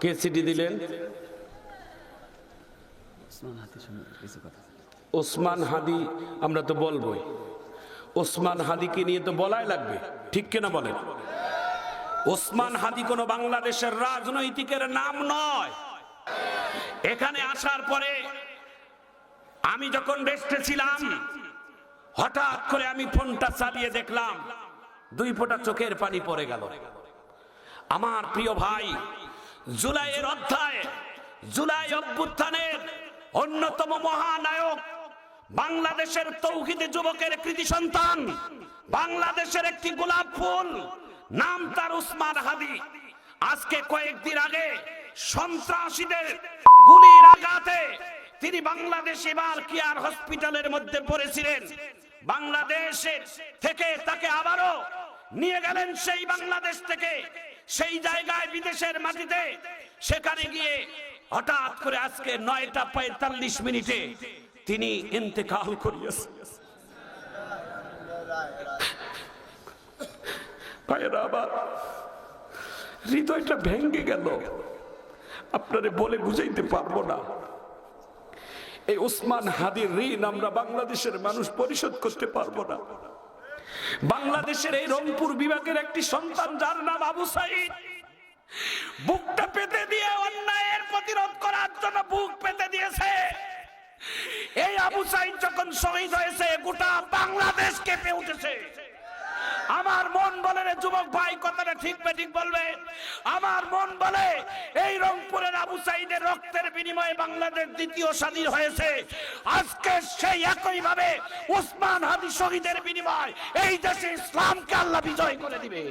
কে city দিলেন? ওসমান হাদি আমরা তো বলবোই। ওসমান হাদিকে নিয়ে তো বলাই লাগবে ঠিক কিনা বলেন? ওসমান হাদি কোনো বাংলাদেশের রাজনৈতিকের নাম নয়। এখানে আসার পরে আমি যখন রেস্টে ছিলাম হঠাৎ করে আমি ফোনটা চালিয়ে দেখলাম দুই ফোঁটা চোখের পানি পড়ে গেল। আমার প্রিয় ভাই জুলাইয়ের অধ্যায়, জুলাই অভ্যুত্থানের অন্যতম মহানায়ক, বাংলাদেশের তৌহিদে যুবকের কৃতি সন্তান, বাংলাদেশের একটি গোলাপ ফুল, নাম তার উসমান হাদি। আজকে কয়েকদিন আগে সন্ত্রাসীদের গুলির আঘাতে তিনি বাংলাদেশ এবার কেয়ার হসপিটালের মধ্যে পড়েছিলেন। বাংলাদেশের থেকে তাকে আবারও নিয়ে গেলেন সেই বাংলাদেশ থেকে। সেই জায়গায় বিদেশের মাটিতে, সেখানে গিয়ে হঠাৎ করে আজকে নয়টা পঁয়তাল্লিশ মিনিটে তিনি ইন্তেকাল করিয়েছেন। হৃদয়টা ভেঙ্গে গেল। আপনারে বলে বুঝাইতে পারব না। এই ওসমান হাদির ঋণ আমরা বাংলাদেশের মানুষ পরিশোধ করতে পারব না। বাংলাদেশের এই রংপুর বিভাগের একটি সন্তান, যার নাম আবু সাইদ। বুকটা পেতে দিয়ে অন্যায়ের প্রতিরোধ করার জন্য বুক পেতে দিয়েছে। এই আবু সাইদ যখন শহীদ হয়েছে, গোটা বাংলাদেশ কেঁপে উঠেছে। আমার মন বলে রে যুবক ভাই, কথাটা ঠিক বে, ঠিক বলবে। আমার মন বলে এই রংপুরের আবু সাইদের রক্তের বিনিময়ে বাংলাদেশ দ্বিতীয় স্বাধীন হয়েছে। আজকে সেই একই ভাবে উসমান হাদি শহীদের বিনিময় এই দেশে ইসলামকে আল্লাহ বিজয় করে দিবে।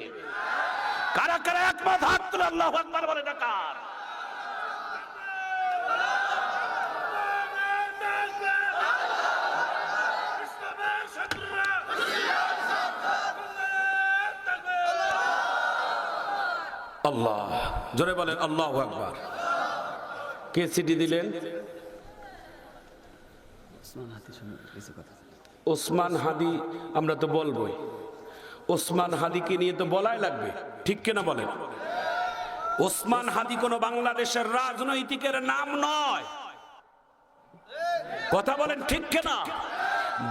কারা কারা একমত? হাত তুলে আল্লাহ আকবার বলে ডাকার আল্লাহ। জোরে বলেন আল্লাহ আকবার। কে সিটি দিলেন? ওসমান হাদি আমরা তো বলবোই। ওসমান হাদিকে নিয়ে তো বলাই লাগবে ঠিক কিনা বলেন? ওসমান হাদি কোনো বাংলাদেশের রাজনৈতিকের নাম নয়। কথা বলেন ঠিক কিনা?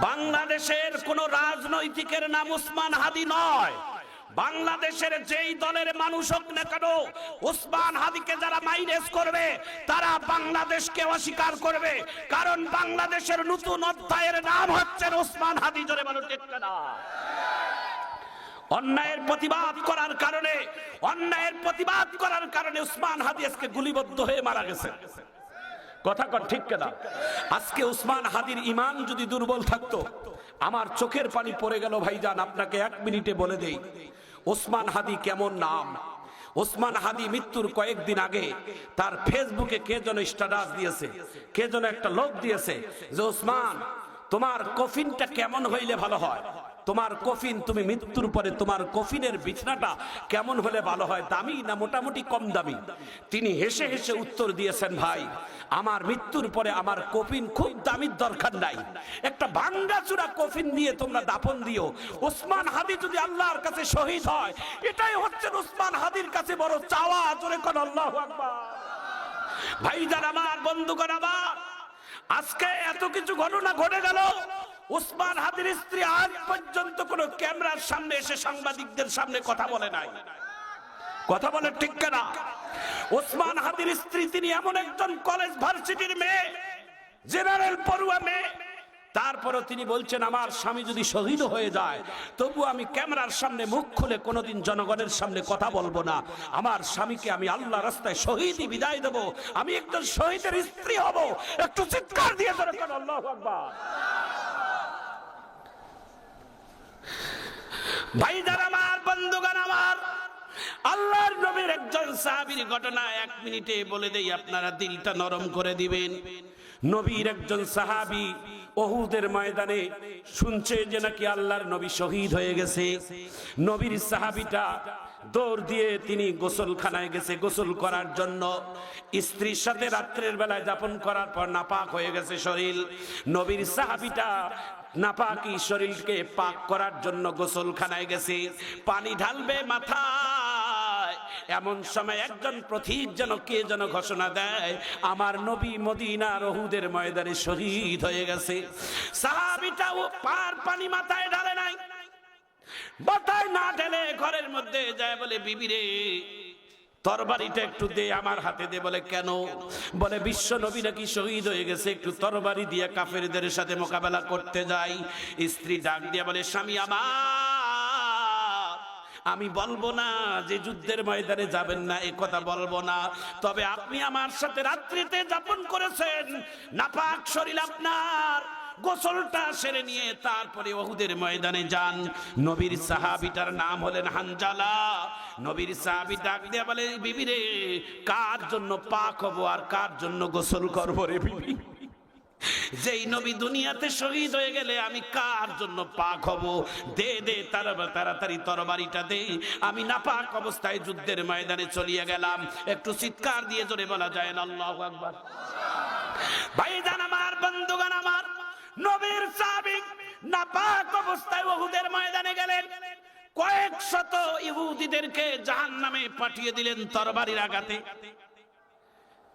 বাংলাদেশের কোন রাজনৈতিকের নাম ওসমান হাদি নয়। বাংলাদেশের যেই দলের মানুষ হোক না কেন, ওসমান হাদিকে যারা মাইনাস করবে, তারা বাংলাদেশকে অস্বীকার করবে। কারণ বাংলাদেশের নতুন অধ্যায়ের নাম হচ্ছে ওসমান হাদি, জোরে মানুষ না অন্যায়ের প্রতিবাদ করার কারণে, অন্যায়ের প্রতিবাদ করার কারণে উসমান হাদি আজকে গুলিবদ্ধ হয়ে মারা গেছে। কথা কর, ঠিক কেনা। আজকে উসমান হাদির ইমান যদি দুর্বল থাকতো, আমার চোখের পানি পড়ে গেল, ভাইজান, আপনাকে এক মিনিটে বলে দেই ওসমান হাদি কেমন নাম? ওসমান হাদি মৃত্যুর কয়েকদিন আগে তার ফেসবুকে কে যেন স্ট্যাটাস দিয়েছে, কে যেন একটা লোক দিয়েছে যে ওসমান তোমার কফিনটা কেমন হইলে ভালো হয়? তোমার কফিন, তুমি মৃত্যুর পরে তোমার কফিনের বিছনাটা কেমন হলে ভালো হয়, দামি না মোটামুটি কম দামি? তিনি হেসে হেসে উত্তর দিয়েছেন, ভাই, আমার মৃত্যুর পরে আমার কফিন খুব দামির দরকার নাই। একটা ভাঙ্গাচুরা কফিন দিয়ে তোমরা দাপন দিও। ওসমান হাদি যদি আল্লাহর কাছে শহীদ হয়, এটাই হচ্ছে ওসমান হাদির কাছে বড় চাওয়া, জোরে কোন, আল্লাহ আকবার। ভাইজান আমার, বন্ধুগণ আমার, আজকে এত কিছু ঘটনা ঘটে গেল উসমান হাদির স্ত্রী আজ পর্যন্ত কোন ক্যামেরার সামনে এসে সাংবাদিকদের সামনে কথা বলে নাই। কথা বলে ঠিক না ওসমান হাদির স্ত্রী তিনি এমন একজন কলেজ ভার্সিটির মেয়ে, জেনারেল পড়ুয়া মেয়ে। তারপরও তিনি বলছেন, আমার স্বামী যদি শহীদ হয়ে যায় তবু আমি ক্যামেরার সামনে মুখ খুলে কোনোদিন জনগণের সামনে কথা বলব না। আমার স্বামীকে আমি আল্লাহ রাস্তায় শহীদই বিদায় দেব। আমি একজন শহীদের স্ত্রী হব। একটু চিৎকার দিয়ে ধরে কেন? আল্লাহ আকবার। ভাইজান আমার বন্ধুগণ আমার, আল্লাহর নবীর একজন সাহাবীর ঘটনা এক মিনিটে বলে দেই, আপনারা দিলটা নরম করে দিবেন। নবীর একজন সাহাবী ওহুদের ময়দানে শুনছে যে নাকি আল্লাহর নবী শহীদ হয়ে গেছে। নবীর সাহাবীটা দৌড় দিয়ে তিনি গোসলখানায় গেছে, গোসল করার জন্য। স্ত্রীর সাথে রাত্রের বেলায় যাপন করার পর নাপাক হয়ে গেছে শরীর। নবীর সাহাবিটা নাপাকি শরীরকে পাক করার জন্য গোসলখানায় গেছে। পানি ঢালবে মাথায়। এমন সময় একজন প্রতীক যেন কে যেন ঘোষণা দেয়, আমার নবী মদিনা রহুদের ময়দানে শহীদ হয়ে গেছে। সাহাবিটাও পার পানি মাথায় ঢালে নাই। মাথায় না ঢেলে ঘরের মধ্যে যায় বলে বিবিরে তরবারিটা একটু দে, আমার হাতে দে বলে, কেন? বলে, বিশ্ব নবী নাকি শহীদ হয়ে গেছে, একটু তরবারি দিয়ে কাফেরদের সাথে মোকাবেলা করতে যাই। স্ত্রী ডাক দিয়ে বলে, স্বামী আমার, আমি বলব না যে যুদ্ধের ময়দানে যাবেন না, এ কথা বলব না। তবে আপনি আমার সাথে রাত্রিতে যাপন করেছেন, নাপাক শরীর আপনার গোসলটা সেরে নিয়ে তারপরে ওহুদের ময়দানে যান। নবীর সাহাবিটার নাম হলেন হানজালা। নবীর সাহাবি ডাক দিয়ে বলে, বিবি রে, কার জন্য পাক হব আর কার জন্য গোসল করব রে বিবি? যেই নবী দুনিয়াতে শহীদ হয়ে গেলে আমি কার জন্য পাক হব? দে দে তাড়াতাড়ি তরবারিটা দে। আমি না পাক অবস্থায় যুদ্ধের ময়দানে চলিয়ে গেলাম। একটু চিৎকার দিয়ে জোরে বলা যায় না, আল্লাহ আকবার। আমার বন্ধুগান আমার নবীর সাবিক নাপাক অবস্থায় ওহুদের ময়দানে গেলেন। কয়েক শত ইহুদিদেরকে জাহান্নামে পাঠিয়ে দিলেন তরবারির আঘাতে।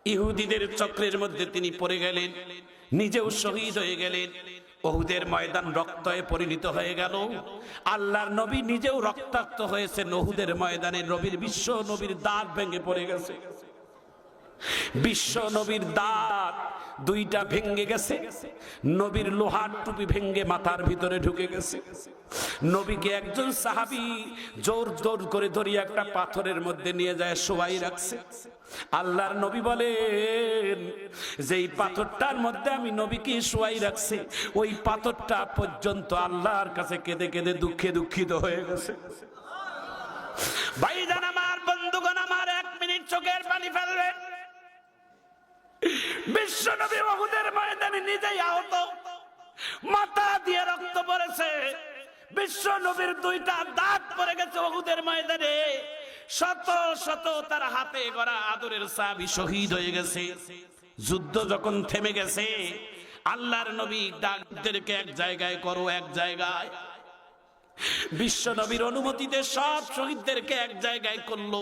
ইহুদিদের চক্রের মধ্যে তিনি পড়ে গেলেন, নিজেও শহীদ হয়ে গেলেন। ওহুদের ময়দান রক্তয়ে পরিণত হয়ে গেল। আল্লাহর নবী নিজেও রক্তাক্ত হয়েছে নহুদের ময়দানে। নবীর বিশ্ব নবীর দাঁত ভেঙে পড়ে গেছে। বিশ্ব নবীর দাঁত দুইটা ভেঙ্গে গেছে। নবীর লোহার টুপি ভেঙ্গে মাথার ভিতরে ঢুকে গেছে। নবীকে একজন সাহাবি জোর জোর করে ধরিয়ে একটা পাথরের মধ্যে নিয়ে যায়, শোয়াই রাখছে। আল্লাহর নবী বলেন, যেই পাথরটার মধ্যে আমি নবীকে শোয়াই রাখছি, ওই পাথরটা পর্যন্ত আল্লাহর কাছে কেঁদে কেঁদে দুঃখে দুঃখিত হয়ে গেছে। ভাই ভাইজান আমার বন্ধুগণ, আমার এক মিনিট চোখের পানি ফেলবেন। বিশ্ব নবী বহুদের ময়দানে নিজেই আহত। মাথা দিয়ে রক্ত পড়েছে। বিশ্ব নবীর দুইটা দাঁত পড়ে গেছে বহুদের ময়দানে। শত শত তার হাতে গড়া আদরের সাবি শহীদ হয়ে গেছে। যুদ্ধ যখন থেমে গেছে, আল্লাহর নবী ডাকদেরকে এক জায়গায় করো, এক জায়গায়। বিশ্ব নবীর অনুমতিতে সব শহীদদেরকে এক জায়গায় করল।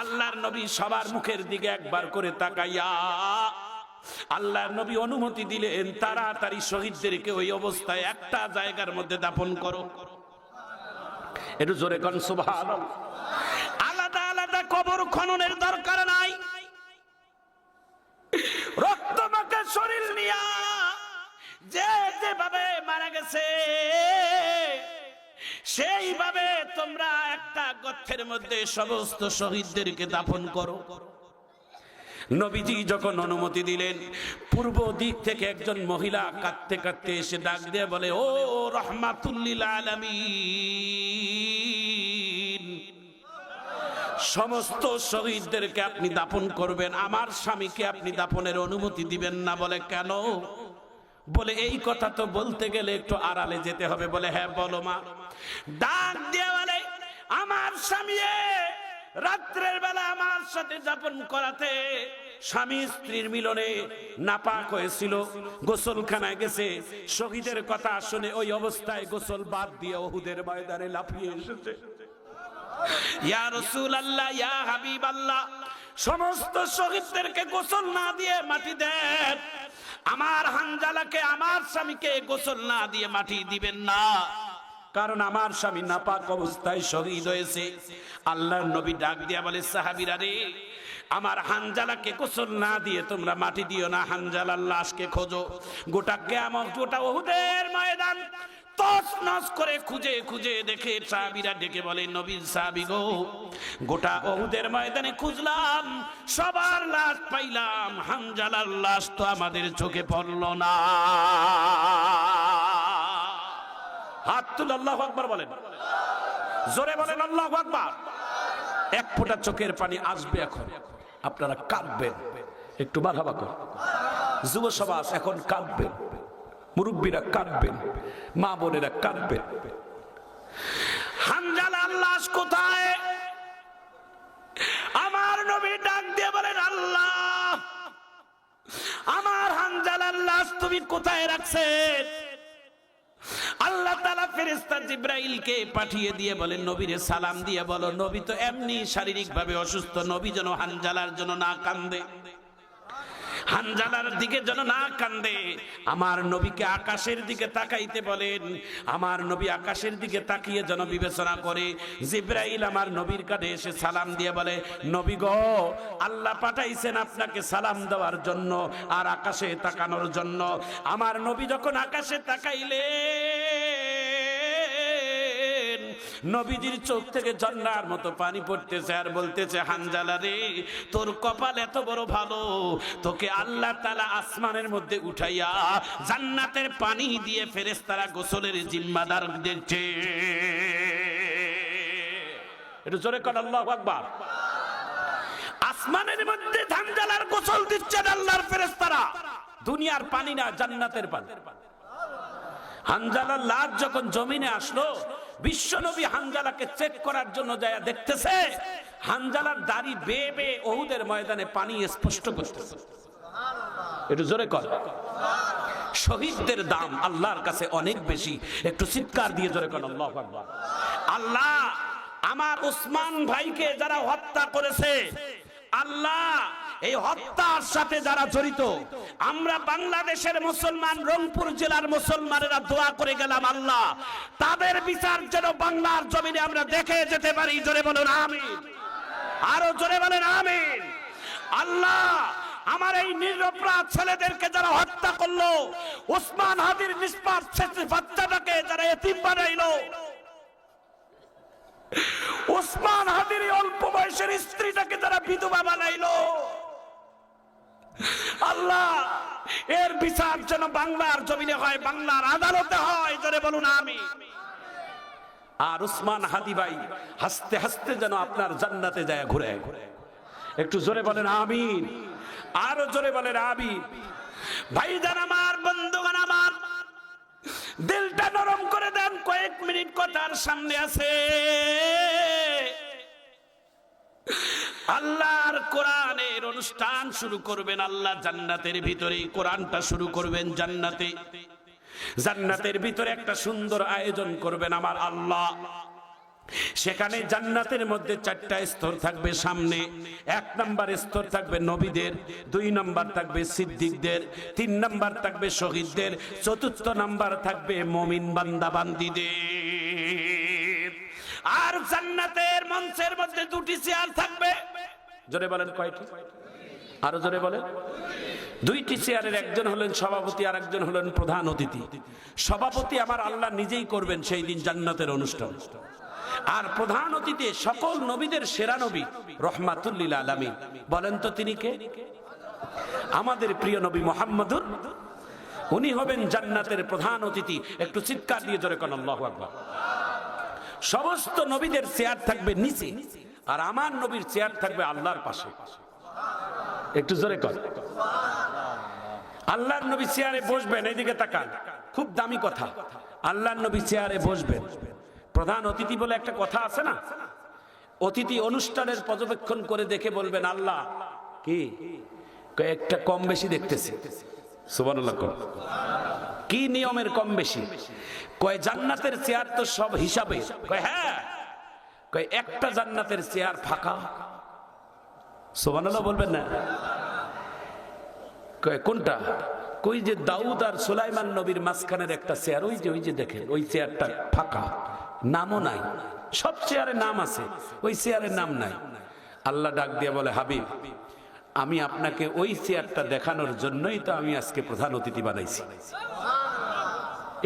আল্লাহর নবী সবার মুখের দিকে একবার করে তাকাইয়া আল্লাহর নবী অনুমতি দিলেন, তাড়াতাড়ি শহীদদেরকে ওই অবস্থায় একটা জায়গার মধ্যে দাফন করো। একটু জোরে কন সুবহান আলাদা আলাদা কবর খননের দরকার নাই। রক্তমাখা শরীর নিয়া যে যেভাবে মারা গেছে, সেইভাবে তোমরা একটা গর্থের মধ্যে সমস্ত শহীদদেরকে দাফন করো। নবীজি যখন অনুমতি দিলেন, পূর্ব দিক থেকে একজন মহিলা কাঁদতে কাঁদতে এসে ডাক দিয়ে বলে, ও রহমাতুল্লিল সমস্ত শহীদদেরকে আপনি দাপন করবেন, আমার স্বামীকে আপনি দাপনের অনুমতি দিবেন না। বলে, কেন? বলে, এই কথা তো বলতে গেলে একটু আড়ালে যেতে হবে। বলে হ্যাঁ বলো মা। ডাক দিয়ে বলে, আমার স্বামী রাত্রের বেলা আমার সাথে যাপন করাতে স্বামী স্ত্রীর মিলনে নাপাক হয়েছিল। গোসলখানায় গেছে। শহীদের কথা শুনে ওই অবস্থায় গোসল বাদ দিয়ে ওহুদের ময়দানে লাফিয়ে এসেছে। ইয়া রসুল আল্লাহ ইয়া হাবিব আল্লাহ সমস্ত শহীদদেরকে গোসল না দিয়ে মাটি দেন। আমার হানজালাকে, আমার স্বামীকে গোসল না দিয়ে মাটি দিবেন না। কারণ আমার স্বামী নাপাক অবস্থায় শহীদ হয়েছে। আল্লাহর নবী ডাক দিয়া বলে, সাহাবিরা রে, আমার হানজালাকে গোসল না দিয়ে তোমরা মাটি দিও না, হানজালার লাশকে খোঁজো। গোটা কেমন গোটা ওহুদের ময়দান তস নস করে খুঁজে খুঁজে দেখে সাহাবিরা ডেকে বলে, নবীর সাহাবি গো, গোটা ওহুদের ময়দানে খুঁজলাম, সবার লাশ পাইলাম হামজালার লাশ তো আমাদের চোখে পড়ল না। হাত তুলে আল্লাহ আকবার বলেন। জোরে বলেন আল্লাহ আকবার। এক ফোঁটা চোখের পানি আসবে এখন। আপনারা কাঁদবেন। একটু বাধাবা কর যুব সমাজ এখন কাঁদবেন মুরব্বীরা কাঁদবেন মা বোনেরা কাঁদবেন হানজালার লাশ কোথায়? আমার নবী ডাক দিয়ে বলেন, আল্লাহ, আমার হানজালার লাশ তুমি কোথায় রাখছেন? আল্লাহ তালা ফেরেস্তা জিব্রাইলকে পাঠিয়ে দিয়ে বলেন, নবীরে সালাম দিয়ে বলো, নবী তো এমনি শারীরিক ভাবে অসুস্থ, নবী যেন হানজালার জন্য না কান্দে। হানজালার দিকে যেন না কান্দে। আমার নবীকে আকাশের দিকে তাকাইতে বলেন, আমার নবী আকাশের দিকে তাকিয়ে যেন বিবেচনা করে। জিব্রাইল আমার নবীর কাছে এসে সালাম দিয়ে বলে, নবী গো, আল্লাহ পাঠাইছেন আপনাকে সালাম দেওয়ার জন্য আর আকাশে তাকানোর জন্য। আমার নবী যখন আকাশে তাকাইলেন নবীজির চোখ থেকে ঝর্ণার মতো পানি পড়তেছে আর বলতেছে, হানজালা রে, তোর কপাল এত বড় ভালো, তোকে আল্লাহ তালা আসমানের মধ্যে উঠাইয়া জান্নাতের পানি দিয়ে ফেরেস্তারা গোসলের জিম্মাদার দিচ্ছে। জোরে কর আল্লাহ আকবার। আসমানের মধ্যে ধানজালার গোসল আল্লাহর ফেরেস্তারা দুনিয়ার পানি না, জান্নাতের পানি। হানজালার লাশ যখন জমিনে আসলো বিশ্বনবী হানজালাকে চেক করার জন্য যায় দেখতেছে, হানজালার দাড়ি বেয়ে বেয়ে ওহুদের ময়দানে পানি স্পষ্ট করতেছে। একটু জোরে কর। শহীদদের দাম আল্লাহর কাছে অনেক বেশি। একটু চিৎকার দিয়ে জোরে কর, আল্লাহ আল্লাহ, আমার উসমান ভাইকে যারা হত্যা করেছে, আল্লাহ এই হত্যার সাথে যারা জড়িত, আমরা বাংলাদেশের মুসলমান, রংপুর জেলার মুসলমানেরা দোয়া করে গেলাম, আল্লাহ, তাদের বিচার যেন বাংলার জমিনে আমরা দেখে যেতে পারি। জোরে বলুন, আমিন। আরও জোরে বলেন, আমিন। আল্লাহ, আমার এই নিরপরাধ ছেলেদেরকে যারা হত্যা করল ওসমান হাদির নিষ্পাপ বাচ্চাটাকে যারা এতিম বানাইলো ওসমান হাদির অল্প বয়সের স্ত্রীটাকে যারা বিধবা বানাইলো আল্লাহ, এর বিচার যেন বাংলার জমিনে হয়, বাংলার আদালতে হয়, জোরে বলুন আমি আর উসমান হাদি ভাই, হাসতে হাসতে যেন আপনার জান্নাতে যায়, ঘুরে। একটু জোরে বলেন, আমিন। আরও জোরে বলেন, আমিন। ভাই জান আমার, বন্ধুগণ আমার, দিলটা নরম করে দেন, কয়েক মিনিট কথার সামনে আছে। আল্লাহর কোরআনের অনুষ্ঠান শুরু করবেন আল্লাহ জান্নাতের ভিতরে কোরআনটা শুরু করবেন জান্নাতে। জান্নাতের ভিতরে একটা সুন্দর আয়োজন করবেন আমার আল্লাহ। সেখানে জান্নাতের মধ্যে চারটা স্তর থাকবে সামনে। এক নাম্বার স্তর থাকবে নবীদের, দুই নাম্বার থাকবে সিদ্দিকদের, তিন নাম্বার থাকবে শহীদদের, চতুর্থ নাম্বার থাকবে মমিন বান্দা বান্দিদের। আর জান্নাতের মঞ্চের মধ্যে দুটি চেয়ার থাকবে। জোরে বলেন কয়টি? আরও জোরে বলেন। দুইটি চেয়ারের একজন হলেন সভাপতি আর একজন হলেন প্রধান অতিথি। সভাপতি আমার আল্লাহ নিজেই করবেন সেই দিন জান্নাতের অনুষ্ঠান। আর প্রধান অতিথি সকল নবীদের সেরা নবী, রহমাতুল্লিল বলেন তো তিনি কে? আমাদের প্রিয় নবী মোহাম্মদুর। উনি হবেন জান্নাতের প্রধান অতিথি। একটু চিৎকার দিয়ে জোরে কোন, আল্লাহু আকবার। সমস্ত নবীদের চেয়ার থাকবে নিচে আর আমার নবীর চেয়ার থাকবে আল্লাহর পাশে। একটু জোরে কর। আল্লাহর নবী চেয়ারে বসবেন এইদিকে তাকান। খুব দামি কথা। আল্লাহর নবী চেয়ারে বসবেন। প্রধান অতিথি বলে একটা কথা আছে না? অতিথি অনুষ্ঠানের পর্যবেক্ষণ করে দেখে বলবেন, আল্লাহ, কি? একটা কম বেশি দেখতেছি। কর। কি নিয়মের কম বেশি? কয়, জান্নাতের চেয়ার তো সব হিসাবে। কয় হ্যাঁ। কয়, একটা জান্নাতের চেয়ার ফাঁকা। সুবহানাল্লাহ বলবেন না? কয়, কোনটা? কই যে দাউদ আর সুলাইমান নবীর মাঝখানের একটা চেয়ার, ওই যে ওই যে দেখেন, ওই চেয়ারটা ফাঁকা। নামও নাই। সব চেয়ারে নাম আছে, ওই চেয়ারের নাম নাই। আল্লাহ ডাক দিয়ে বলে, হাবিব, আমি আপনাকে ওই চেয়ারটা দেখানোর জন্যই তো আমি আজকে প্রধান অতিথি বানাইছি।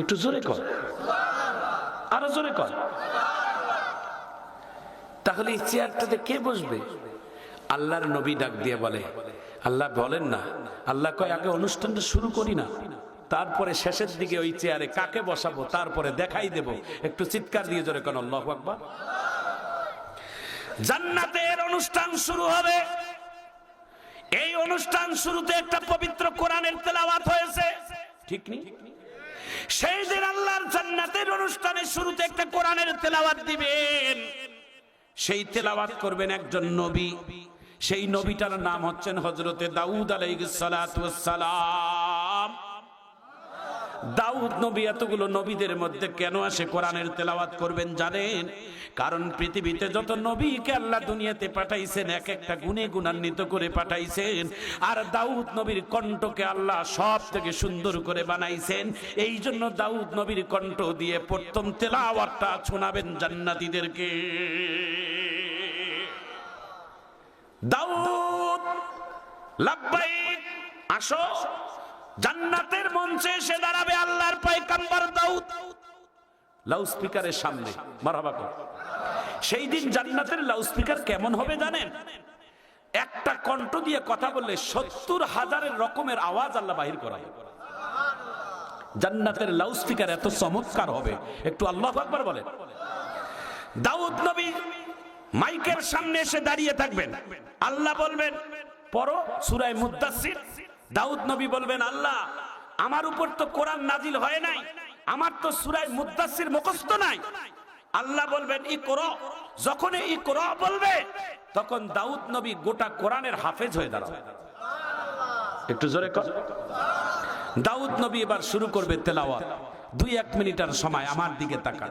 একটু জোরে কর আরও জোরে কর তাহলে এই চেয়ারটাতে কে বসবে? আল্লাহর নবী ডাক দিয়ে বলে, আল্লাহ বলেন না, আল্লাহ কয়, আগে অনুষ্ঠানটা শুরু করি না। তারপরে শেষের দিকে ওই চেয়ারে কাকে বসাবো, তারপরে দেখাই দেব। একটু চিৎকার দিয়ে জোরে কোন, আল্লাহ আকবার। জান্নাতের অনুষ্ঠান শুরু হবে। এই অনুষ্ঠান শুরুতে একটা পবিত্র কোরআনের তেলাওয়াত হয়েছে। ঠিক নেই সেই দিন আল্লাহর জান্নাতের অনুষ্ঠানের শুরুতে একটা কোরআনের তেলাওয়াত দিবেন। সেই তেলাওয়াত করবেন একজন নবী। সেই নবীটার নাম হচ্ছেন হজরতে দাউদ আলাইহিস সালাম। দাউদ নবী এতগুলো নবীদের মধ্যে কেন আসে কোরআনের তেলাওয়াত করবেন জানেন? কারণ পৃথিবীতে যত নবীকে আল্লাহ দুনিয়াতে পাঠাইছেন, এক একটা গুণে গুণান্বিত করে পাঠাইছেন, আর দাউদ নবীর কণ্ঠকে আল্লাহ সব থেকে সুন্দর করে বানাইছেন। এই জন্য দাউদ নবীর কণ্ঠ দিয়ে প্রথম তেলাওয়াতটা শোনাবেন জান্নাতীদেরকে। দাউদ, লাব্বাইক, আসো। জান্নাতের মঞ্চে এসে দাঁড়াবে আল্লাহর পয়গম্বর দাউদ। লাউড স্পিকারের সামনে মারহাবা কর। সেই দিন জান্নাতের লাউড স্পিকার কেমন হবে জানেন? একটা কণ্ঠ দিয়ে কথা বললে সত্তর হাজারের রকমের আওয়াজ আল্লাহ বাহির করায়। জান্নাতের লাউড স্পিকার এত চমৎকার হবে, একটু আল্লাহ আকবার বলেন। দাউদ নবী মাইকের সামনে এসে দাঁড়িয়ে থাকবেন। আল্লাহ বলবেন, পড়ো সুরায় মুদাসির দাউদ নবী বলবেন, আল্লাহ, আমার উপর তো কোরআন নাজিল হয় নাই, আমার তো সুরায় মুদাসির মুখস্থ নাই। আল্লাহ বলবেন ই করো যখন ই করো বলবে, তখন দাউদ নবী গোটা কোরআনের হাফেজ হয়ে দাঁড়াবে। একটু জোরে দাউদ নবী এবার শুরু করবে তেলাওয়াত। দুই, এক মিনিটের সময় আমার দিকে তাকান।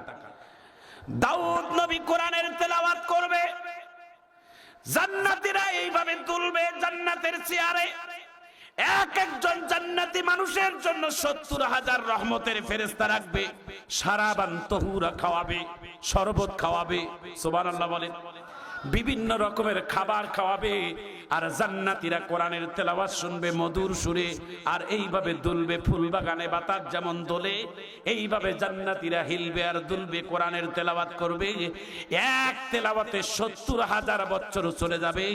দাউদ নবী কোরআনের তেলাওয়াত করবে। জান্নাতীরা এইভাবে তুলবে জান্নাতের চেয়ারে। এক একজন জান্নাতি মানুষের জন্য সত্তর হাজার রহমতের ফেরেস্তা রাখবে সারাবান তহুরা খাওয়াবে, শরবত খাওয়াবে, সুবহানাল্লাহ বলেন। বিভিন্ন রকমের খাবার খাওয়াবে আর জান্নাতীরা কোরআনের তেলাওয়াত শুনবে মধুর সুরে, আর এইভাবে দুলবে ফুল বাগানে বাতাস যেমন দোলে, এইভাবে জান্নাতীরা হিলবে আর দুলবে কোরআনের তেলাওয়াত করবে। এক তেলাওয়াতে সত্তর হাজার বছর চলে যাবে।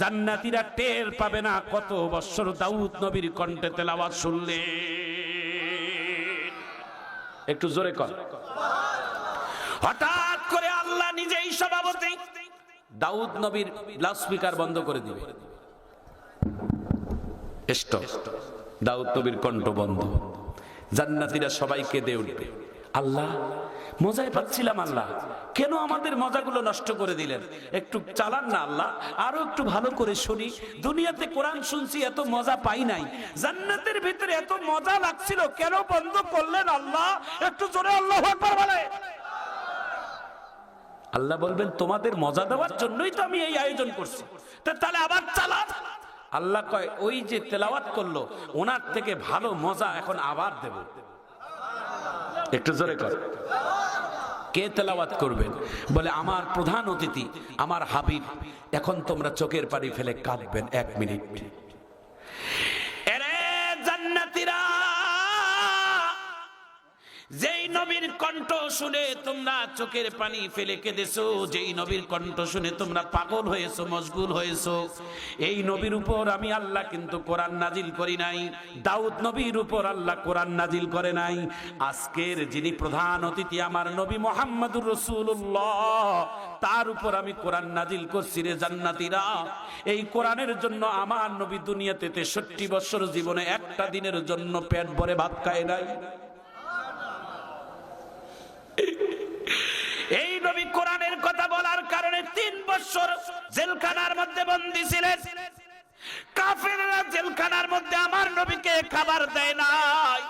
জান্নাতীরা টের পাবে না কত বছর দাউদ নবীর কণ্ঠে তেলাওয়াত শুনলে। একটু জোরে কর। হঠাৎ করে আল্লাহ নিজেই সভাপতি দাউদ নবীর লাউডস্পিকার বন্ধ করে দিবে। দাউদ নবীর কণ্ঠ বন্ধ। জান্নাতীরা সবাই কেঁদে উঠবে। আল্লাহ মজায় পাচ্ছিলাম আল্লাহ। কেন আমাদের মজাগুলো নষ্ট করে দিলেন? একটু চালান না আল্লাহ। আরও একটু ভালো করে শুনি। দুনিয়াতে কোরআন শুনছি, এত মজা পাই নাই। জান্নাতের ভিতরে এত মজা লাগছিল, কেন বন্ধ করলেন আল্লাহ? একটু জোরে আল্লাহ আকবার বলে আল্লাহ বলবেন, তোমাদের মজা দেওয়ার জন্যই তো আমি এই আয়োজন করছি। তাহলে আবার চালা আল্লাহ কয়, ওই যে তেলাওয়াত করল, ওনার থেকে ভালো মজা এখন আবার দেব। একটু জোরে কর। কে তেলাওয়াত করবেন বলে, আমার প্রধান অতিথি, আমার হাবিব, এখন তোমরা চোখের পানি ফেলে কাঁদবেন, এক মিনিট। যেই নবীর কণ্ঠ শুনে তোমরা চোখের পানি ফেলে কেঁদেছো, যেই নবীর কণ্ঠ শুনে তোমরা পাগল হয়েছো, মশগুল হয়েছো, এই নবীর উপর আমি আল্লাহ কিন্তু কোরআন নাজিল করি নাই, দাউদ নবীর উপর আল্লাহ কোরআন নাজিল করে নাই। আজকের যিনি প্রধান অতিথি আমার নবী মোহাম্মদুর রসুল্লাহ তার উপর আমি কোরআন নাজিল করছি রে জান্নাতীরা। এই কোরআনের জন্য আমার নবী দুনিয়াতে তেষট্টি বছর জীবনে একটা দিনের জন্য পেট ভরে ভাত খায় নাই। এই নবী কোরআনের কথা বলার কারণে তিন বছর জেলখানার মধ্যে বন্দী ছিলেন। কাফেররা জেলখানার মধ্যে আমার নবীকে খাবার দেয় নাই।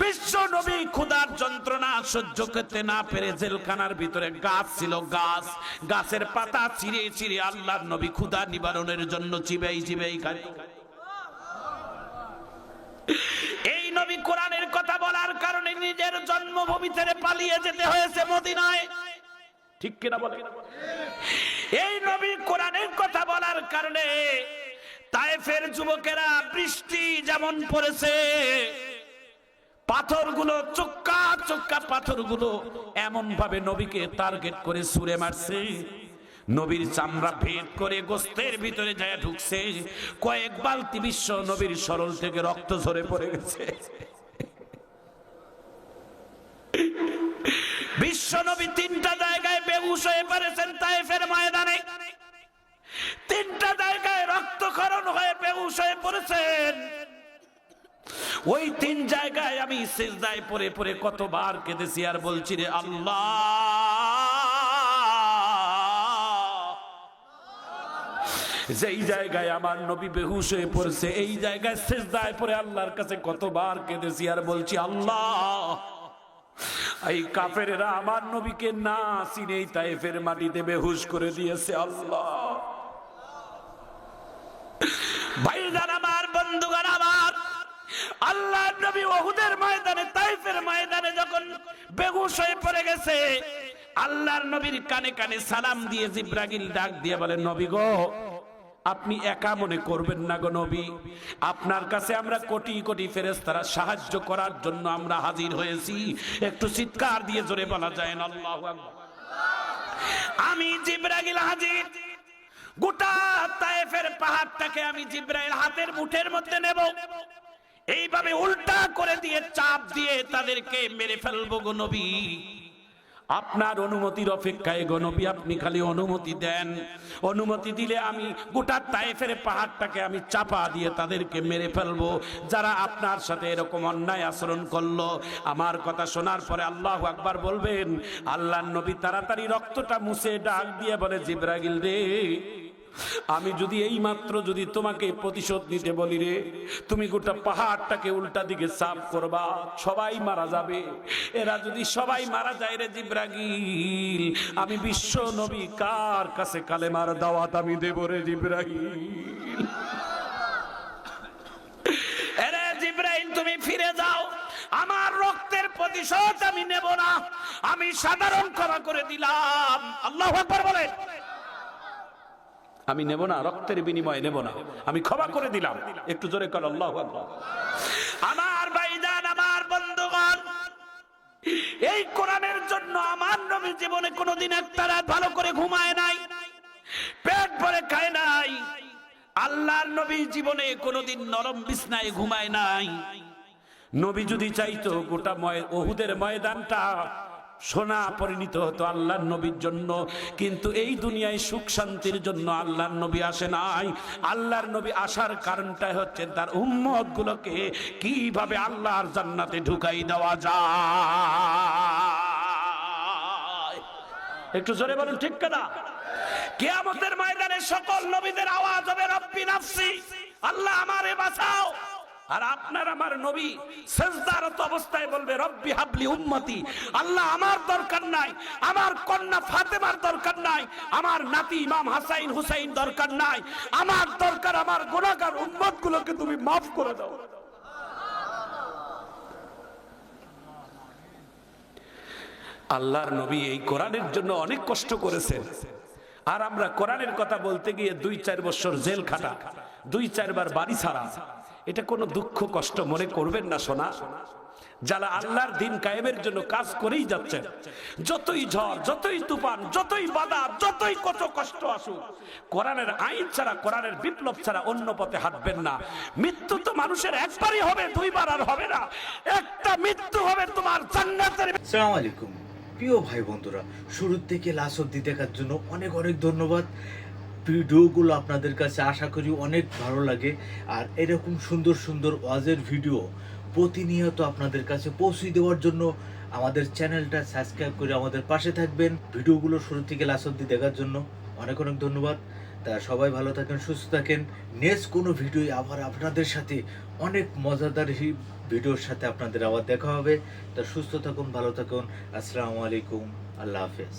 বিশ্ব নবী ক্ষুধার যন্ত্রণা সহ্য করতে না পেরে জেলখানার ভিতরে গাছ ছিল গাছ। গাছের পাতা চিরে চিরে আল্লাহর নবী ক্ষুধা নিবারণের জন্য চিবেই চিবেই খায়। কোরআনের কথা বলার কারণে নিজের জন্মভূমি থেকে পালিয়ে যেতে হয়েছে মদিনায়। ঠিক কিনা বলে এই নবী কোরআনের কথা বলার কারণে তায়েফের যুবকেরা বৃষ্টি যেমন পড়েছে, পাথরগুলো, চোক্কা চোক্কা পাথরগুলো এমন ভাবে নবীকে টার্গেট করে ছুঁড়ে মারছে। নবীর চামড়া ভেদ করে গোস্তের ভিতরে যায় ঢুকছে। কয়েক বালতি বিশ্ব নবীর সরল থেকে রক্ত ঝরে পড়ে গেছে। বিশ্ব নবী তিনটা জায়গায় বেহুশ হয়ে পড়েছেন তাইফের ময়দানে। তিনটা জায়গায় রক্তক্ষরণ হয়ে বেহুশ হয়ে পড়েছেন। ওই তিন জায়গায় আমি সিজদায় পরে পরে কতবার কেঁদেছি আর বলছি রে আল্লাহ। যেই জায়গায় আমার নবী বেহুশ হয়ে পড়েছে, এই জায়গায় শেষদায় পরে আল্লাহর কাছে কতবার কেঁদেছি আর বলছি আল্লাহ। এই কাফেরেরা আমার নবীকে না চিনেই তাইফের মাটিতে বেহুশ করে দিয়েছে আল্লাহ। ভাইজান আমার আমার আল্লাহ নবী ওহুদের ময়দানে, তাইফের ময়দানে যখন বেহুশ হয়ে পড়ে গেছে, আল্লাহর নবীর কানে কানে সালাম দিয়ে জিব্রাগিল ডাক দিয়ে বলে, নবী গো আপনি একা মনে করবেন না গো নবী। আপনার কাছে আমরা কোটি কোটি ফেরেশতারা সাহায্য করার জন্য আমরা হাজির হয়েছি। একটু চিৎকার দিয়ে জোরে বলা যায় না, আল্লাহু আমি জিব্রাগিল হাজির। গোটা তায়েফের পাহাড়টাকে আমি জিব্রাইল হাতের মুঠের মধ্যে নেব। এইভাবে উল্টা করে দিয়ে চাপ দিয়ে তাদেরকে মেরে ফেলব গো নবী। আপনার অনুমতির অপেক্ষায় গণবী আপনি খালি অনুমতি দেন। অনুমতি দিলে আমি গোটা তাইফের পাহাড়টাকে আমি চাপা দিয়ে তাদেরকে মেরে ফেলব। যারা আপনার সাথে এরকম অন্যায় আচরণ করল, আমার কথা শোনার পরে আল্লাহ আকবার বলবেন আল্লাহ নবী তাড়াতাড়ি রক্তটা মুছে ডাক দিয়ে বলে জিব্রাগিল রে আমি যদি এই মাত্র যদি তোমাকে প্রতিশোধ নিতে বলি রে, তুমি গোটা পাহাড়টাকে উল্টা দিকে সাফ করবা, সবাই মারা যাবে। এরা যদি সবাই মারা যায় রে জিব্রাগিল, আমি বিশ্ব নবী কার কাছে কালেমার দাওয়াত আমি দেব রে জিব্রাগিল? এরে জিব্রাইল, তুমি ফিরে যাও। আমার রক্তের প্রতিশোধ আমি নেব না। আমি সাধারণ ক্ষমা করে দিলাম। আল্লাহ বলেন। আমি নেব না, রক্তের বিনিময়ে নেব না। আমি ক্ষমা করে দিলাম। একটু জোরে কর, আল্লাহ আমার ভাইজান, আমার বন্ধুগণ, এই কোরআনের জন্য আমার নবী জীবনে কোনোদিন একটা রাত ভালো করে ঘুমায় নাই, পেট ভরে খায় নাই। আল্লাহর নবী জীবনে কোনোদিন নরম বিছনায় ঘুমায় নাই। নবী যদি চাইতো গোটা ময় ওহুদের ময়দানটা সোনা পরিণত হতো আল্লাহর নবীর জন্য। কিন্তু এই দুনিয়ায় সুখ শান্তির জন্য আল্লাহর নবী আসে নাই। আল্লাহর নবী আসার কারণটাই হচ্ছে তার উম্মত গুলোকে কীভাবে আল্লাহর জান্নাতে ঢুকাই দেওয়া যায়। একটু জোরে বলুন, ঠিক না কেয়ামতের ময়দানে সকল নবীদের আওয়াজ হবে, রব্বি নাফসি, আল্লাহ আমারে বাঁচাও। আর আপনার আমার নবী সেজদারত অবস্থায় বলবে, রব্বি হাবলি উম্মতি, আল্লাহ আমার দরকার নাই, আমার কন্যা ফাতেমার দরকার নাই, আমার নাতি ইমাম হাসাইন হুসাইন দরকার নাই, আমার দরকার আমার গুনাহগার উম্মত গুলোকে তুমি মাফ করে দাও। আল্লাহর নবী এই কোরআনের জন্য অনেক কষ্ট করেছেন। আর আমরা কোরআনের কথা বলতে গিয়ে দুই চার বছর জেল খাটা, দুই চারবার বাড়ি ছাড়া এটা কোনো দুঃখ, কষ্ট মনে করবেন না, সোনা। যারা আল্লাহর দিন কায়েমের জন্য কাজ করেই যাচ্ছেন যতই ঝড়, যতই তুফান, যতই বাধা, যতই কত কষ্ট আসুক, কোরআনের আইন ছাড়া, কোরআনের বিপ্লব ছাড়া অন্য পথে হাঁটবেন না। মৃত্যু তো মানুষের একবারই হবে, দুইবার আর হবে না। একটা মৃত্যু হবে তোমার জান্নাতের সালাম আলাইকুম। প্রিয় ভাই বন্ধুরা শুরু থেকে লাস্ট অব্দি দেখার জন্য অনেক অনেক ধন্যবাদ। ভিডিওগুলো আপনাদের কাছে আশা করি অনেক ভালো লাগে। আর এরকম সুন্দর সুন্দর ওয়াজের ভিডিও প্রতিনিয়ত আপনাদের কাছে পৌঁছে দেওয়ার জন্য আমাদের চ্যানেলটা সাবস্ক্রাইব করে আমাদের পাশে থাকবেন। ভিডিওগুলো শুরু থেকে লাস্ট অব্দি দেখার জন্য অনেক অনেক ধন্যবাদ। তা সবাই ভালো থাকেন, সুস্থ থাকেন। নেক্সট কোনো ভিডিও আবার আপনাদের সাথে অনেক মজাদার ভিডিওর সাথে আপনাদের আবার দেখা হবে। তা সুস্থ থাকুন, ভালো থাকুন। আসসালামু আলাইকুম। আল্লাহ হাফেজ।